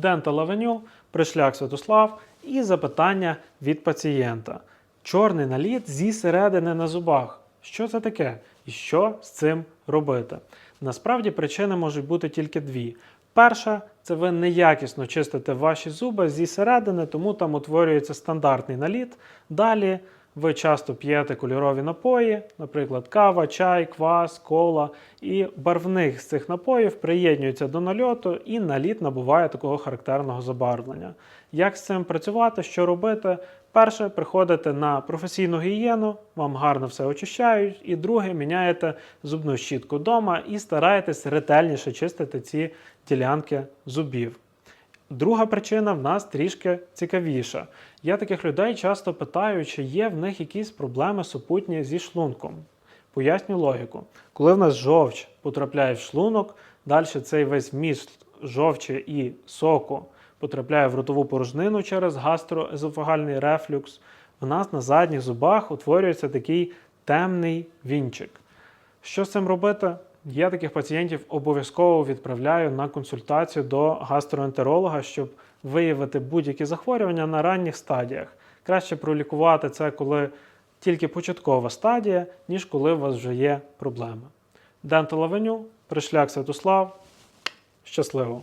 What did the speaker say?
Dental Avenue, Пришляк Святослав і запитання від пацієнта. Чорний наліт зі середини на зубах. Що це таке? І що з цим робити? Насправді причини можуть бути тільки дві. Перша це ви неякісно чистите ваші зуби зі середини, тому там утворюється стандартний наліт. Далі ви часто п'єте кольорові напої, наприклад, кава, чай, квас, кола, і барвник з цих напоїв приєднується до нальоту, і наліт набуває такого характерного забарвлення. Як з цим працювати, що робити? Перше, приходите на професійну гігієну, вам гарно все очищають, і друге, міняєте зубну щітку вдома і стараєтесь ретельніше чистити ці ділянки зубів. Друга причина в нас трішки цікавіша. Я таких людей часто питаю, чи є в них якісь проблеми супутні зі шлунком. Поясню логіку. Коли в нас жовч потрапляє в шлунок, далі цей весь вміст жовчі і соку потрапляє в ротову порожнину через гастроезофагальний рефлюкс, в нас на задніх зубах утворюється такий темний вінчик. Що з цим робити? Я таких пацієнтів обов'язково відправляю на консультацію до гастроентеролога, щоб виявити будь-які захворювання на ранніх стадіях. Краще пролікувати це, коли тільки початкова стадія, ніж коли у вас вже є проблеми. Dental Avenue, Пришляк Святослав. Щасливо!